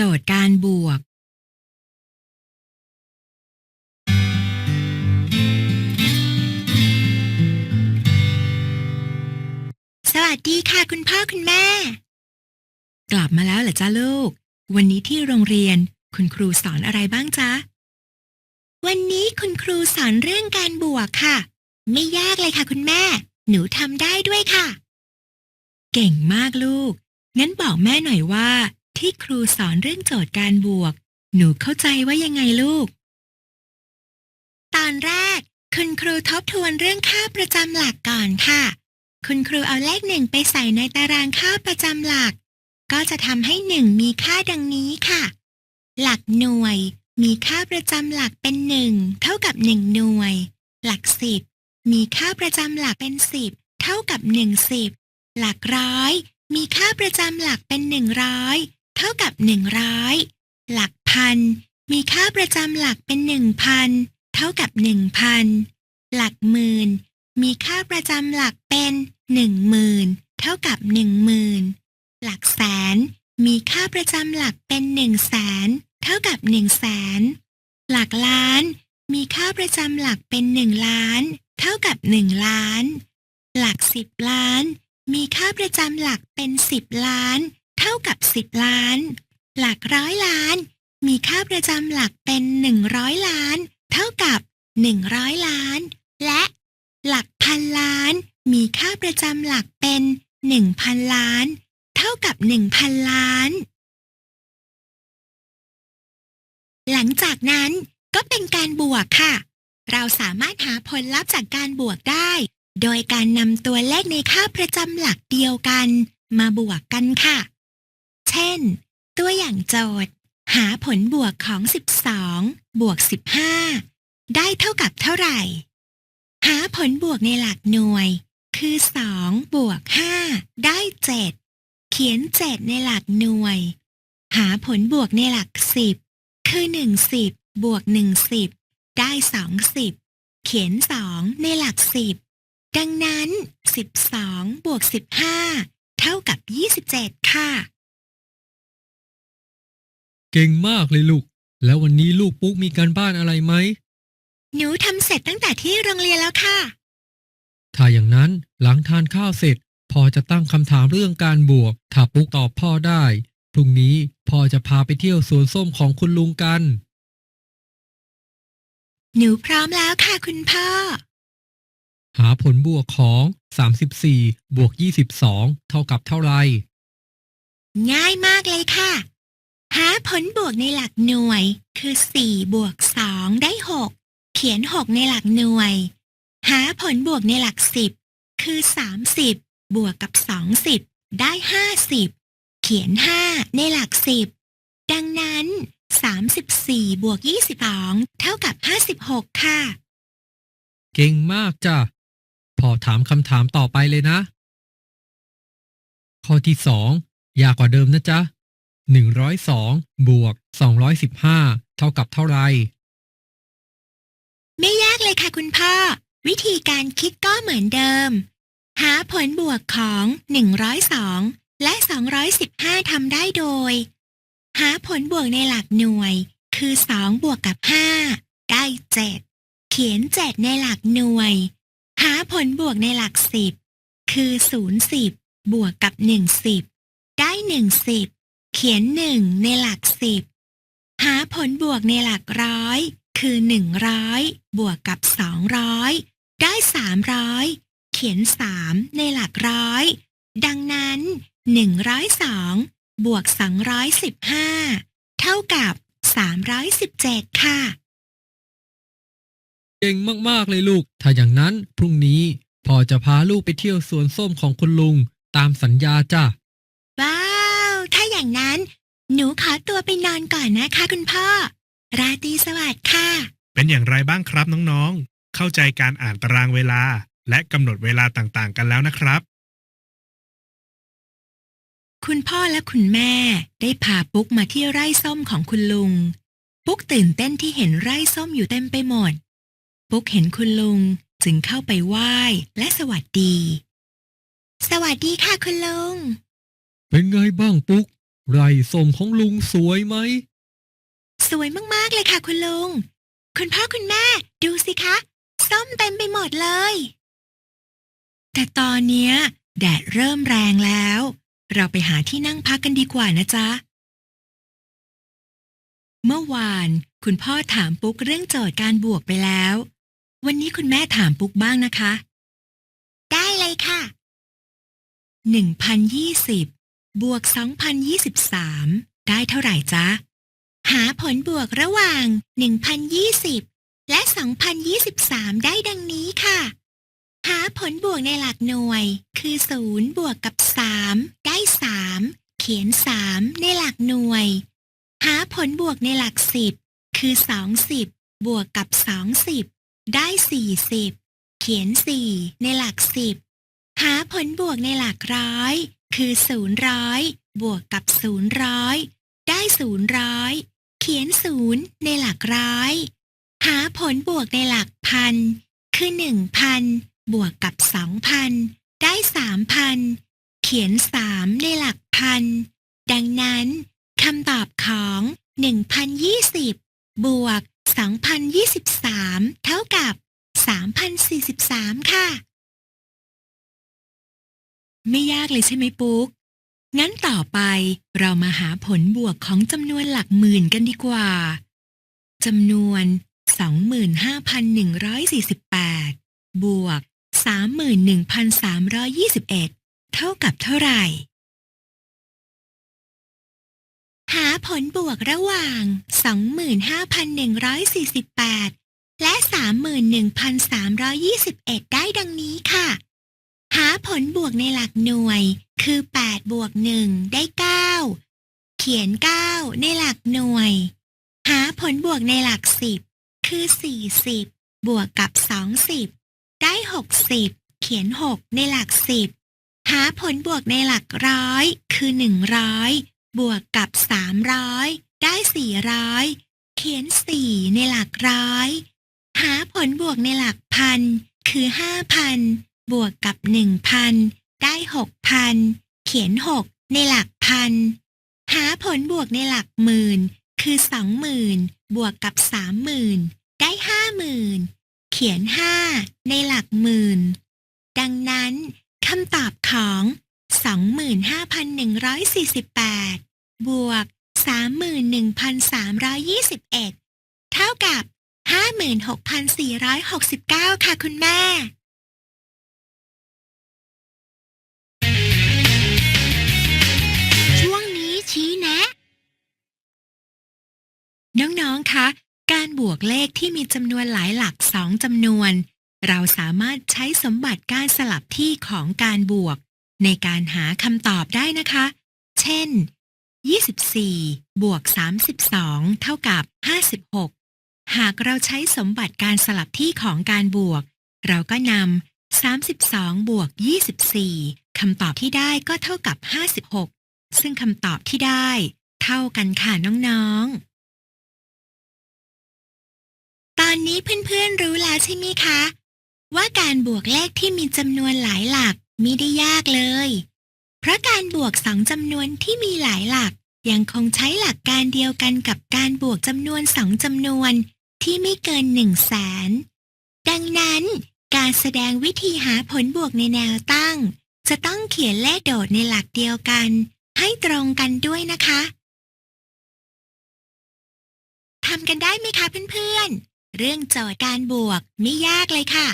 โจทย์การบวก สวัสดีค่ะคุณพ่อคุณแม่ กลับมาแล้วเหรอจ้าลูก วันนี้ที่โรงเรียนคุณครูสอนอะไรบ้างจ๊ะ วันนี้คุณครูสอนเรื่องการบวกค่ะ ไม่ยากเลยค่ะคุณแม่ หนูทำได้ด้วยค่ะ เก่งมากลูก งั้นบอกแม่หน่อยว่า ที่ครูสอนเรื่องโจทย์การบวก หนูเข้าใจว่ายังไงลูก ตอนแรก คุณครูทบทวนเรื่องค่าประจำหลักก่อนค่ะ คุณครูเอาเลขหนึ่งไปใส่ในตารางค่าประจำหลัก ก็จะทำให้หนึ่งมีค่าดังนี้ค่ะ หลักหน่วยมีค่าประจำหลักเป็นหนึ่งเท่ากับหนึ่งหน่วย หลักสิบมีค่าประจำหลักเป็นสิบเท่ากับหนึ่งสิบหลักร้อย มีค่าประจำหลักเป็นหนึ่งร้อย เท่ากับหนึ่งร้อยหลักพัน มีค่าประจำหลักเป็นหนึ่งพันเท่ากับหนึ่งพันหลักหมื่น มีค่าประจำหลักเป็นหนึ่งหมื่นเท่ากับหนึ่งหมื่นหลักแสน มีค่าประจำหลักเป็นหนึ่งแสนเท่ากับหนึ่งแสนหลักล้าน มีค่าประจำหลักเป็นหนึ่งล้าน เท่ากับหนึ่งล้าน หลักสิบล้าน มีค่าประจำหลักเป็นสิบล้าน เท่ากับสิบล้าน หลักร้อยล้าน มีค่าประจำหลักเป็นหนึ่งร้อยล้าน เท่ากับหนึ่งร้อยล้าน และหลักพันล้าน มีค่าประจำหลักเป็นหนึ่งพันล้าน เท่ากับหนึ่งพันล้าน หลังจากนั้นก็เป็นการบวกค่ะ เราสามารถหาผลลัพธ์จากการบวกได้ โดยการนำตัวเลขในค่าประจำหลักเดียวกัน มาบวกกันค่ะ เช่น ตัวอย่างโจทย์ หาผลบวกของ 12 บวก 15 ได้เท่ากับเท่าไหร่ หาผลบวกในหลักหน่วย คือ 2 บวก 5 ได้ 7 เขียน 7 ในหลักหน่วย หาผลบวกในหลัก 10 คือ 1 10 บวก 1 10 ได้ 2 10 เขียน 2 ในหลัก 10 ดังนั้น 12 บวก 15 เท่ากับ 27 ค่ะ เก่งมากเลยลูก แล้ววันนี้ลูกปุ๊กมีการบ้านอะไรไหม หนูทำเสร็จตั้งแต่ที่โรงเรียนแล้วค่ะ ถ้าอย่างนั้นหลังทานข้าวเสร็จพ่อจะตั้งคำถามเรื่องการบวก ถ้าปุ๊กตอบพ่อได้ พรุ่งนี้พ่อจะพาไปเที่ยวสวนส้มของคุณลุงกัน หนูพร้อมแล้วค่ะคุณพ่อ หาผลบวกของ 34 บวก 22 เท่ากับเท่าไหร่ ง่ายมากเลยค่ะ หาผลบวกในหลักหน่วย คือ 4 บวก 2 ได้ 6 เขียน 6 ในหลักหน่วย หาผลบวกในหลัก 10 คือ 30 บวกกับ 20 ได้ 50 เขียน 5 ในหลัก 10 ดังนั้น 34 บวก 22 เท่ากับ 56 ค่ะ เก่งมากจ้ะพอถามคำถามต่อไปเลยนะ ข้อที่สองยากกว่าเดิมนะจ๊ะ 102 บวก 215 เท่ากับเท่าไหร่ ไม่ยากเลยค่ะคุณพ่อ วิธีการคิดก็เหมือนเดิม หาผลบวกของ 102 และ 215 ทำได้โดย หาผลบวกในหลักหน่วย คือ 2 บวกกับ 5 ได้ 7 เขียน 7 ในหลักหน่วย หาผลบวกในหลัก 10 คือ 0 10 บวกกับ 1 10 ได้ 1 10 เขียน1ในหลัก10หาผลบวกในหลักร้อย คือ100บวกกับ200ได้300เขียน3ในหลักร้อย ดังนั้น102บวก215เท่ากับ317ค่ะ เก่งมากๆเลยลูก ถ้าอย่างนั้นพรุ่งนี้พ่อจะพาลูกไปเที่ยวสวนส้มของคุณลุง ตามสัญญาจ้ะว้าวถ้า อย่างนั้น หนูขอตัวไปนอนก่อนนะคะ คุณพ่อ ราตรีสวัสดิ์ค่ะ เป็นอย่างไรบ้างครับน้องๆ เข้าใจการอ่านตารางเวลา และกำหนดเวลาต่างๆ กันแล้วนะครับ คุณพ่อและคุณแม่ได้พาปุ๊กมาที่ไร่ส้มของคุณลุง ปุ๊กตื่นเต้นที่เห็นไร่ส้มอยู่เต็มไปหมด ปุ๊กเห็นคุณลุงจึงเข้าไปไหว้และสวัสดี สวัสดีค่ะคุณลุง เป็นไงบ้างปุ๊ก ไรส้มของลุงสวยไหม สวยมากๆเลยค่ะคุณลุง คุณพ่อคุณแม่ ดูสิคะ ส้มเต็มไปหมดเลย แต่ตอนเนี้ย แดดเริ่มแรงแล้ว เราไปหาที่นั่งพักกันดีกว่านะจ๊ะ เมื่อวานคุณพ่อถามปุ๊กเรื่องโจทย์การบวกไปแล้ว วันนี้คุณแม่ถามปุ๊กบ้างนะคะ ได้เลยค่ะ 1,020 บวก 2,023 ได้เท่าไหร่จ๊ะ หาผลบวกระหว่าง 1,020 และ 2,023 ได้ดังนี้ค่ะ หาผลบวกในหลักหน่วย คือ 0 บวกกับ 3 ได้ 3 เขียน 3 ในหลักหน่วย หาผลบวกในหลัก 10 คือ 20 บวกกับ 20 ได้ 40 เขียน 4 ในหลัก 10 หาผลบวกในหลักร้อย คือศูนย์ร้อยบวกกับศูนย์ร้อยได้ศูนย์ร้อยเขียนศูนย์ในหลักร้อย หาผลบวกในหลักพัน คือหนึ่งพันบวกกับสองพันได้สามพันเขียนสามในหลักพัน ดังนั้นคำตอบของหนึ่งพันยี่สิบบวกสองพันยี่สิบสามเท่ากับสามพันสี่สิบสามค่ะ ไม่ยากเลยใช่ไหมปุ๊ก งั้นต่อไปเรามาหาผลบวกของจำนวนหลักหมื่นกันดีกว่าจำนวน 25,148 บวก 31,321 เท่ากับเท่าไหร่ หาผลบวกระหว่าง 25,148 และ 31,321 ได้ดังนี้ค่ะ หาผลบวกในหลักหน่วย คือ 8 บวก 1 ได้ 9 เขียน 9 ในหลักหน่วย หาผลบวกในหลัก 10 คือ 40 บวกกับ 20 ได้ 60 เขียน 6 ในหลัก 10 หาผลบวกในหลักร้อย คือ 100 บวกกับ 300 ได้ 400 เขียน 4 ในหลักร้อย หาผลบวกในหลักพัน คือ 5,000 บวกกับ1,000ได้6,000เขียน6ในหลักพัน หาผลบวกในหลักหมื่น คือ20,000บวกกับ30,000ได้50,000เขียน5ในหลักหมื่น ดังนั้นคำตอบของ 25,148 บวก 31,321 เท่ากับ 56,469 ค่ะคุณแม่ องๆคะ การบวกเลขที่มีจำนวนหลายหลักสองจำนวน เราสามารถใช้สมบัติการสลับที่ของการบวก ในการหาคำตอบได้นะคะ เช่น 24 บวก 32 เท่ากับ 56 หากเราใช้สมบัติการสลับที่ของการบวก เราก็นำ 32 บวก 24 คำตอบที่ได้ก็เท่ากับ 56 ซึ่งคำตอบที่ได้ เท่ากันค่ะน้องๆ อนนี้เพื่อนๆรู้แล้วใช่ไหมคะ ว่าการบวกเลขที่มีจำนวนหลายหลักมิได้ยากเลย เพราะการบวกสองจำนวนที่มีหลายหลัก ยังคงใช้หลักการเดียวกันกับการบวกจำนวนสองจำนวนที่ไม่เกินหนึ่งแสนดังนั้น การแสดงวิธีหาผลบวกในแนวตั้ง จะต้องเขียนเลขโดดในหลักเดียวกัน ให้ตรงกันด้วยนะคะทำกันได้ไหมคะเพื่อนๆ เรื่องโจทย์การบวกไม่ยากเลยค่ะ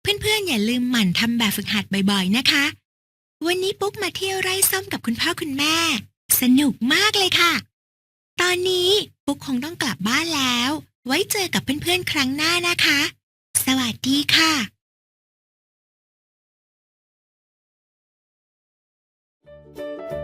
เพื่อนๆ อย่าลืมหมั่นทำแบบฝึกหัดบ่อยๆนะคะ วันนี้ปุ๊กมาเที่ยวไร่ส้มกับคุณพ่อคุณแม่ สนุกมากเลยค่ะ ตอนนี้ปุ๊กคงต้องกลับบ้านแล้ว ไว้เจอกับเพื่อนๆ ครั้งหน้านะคะ สวัสดีค่ะ Thank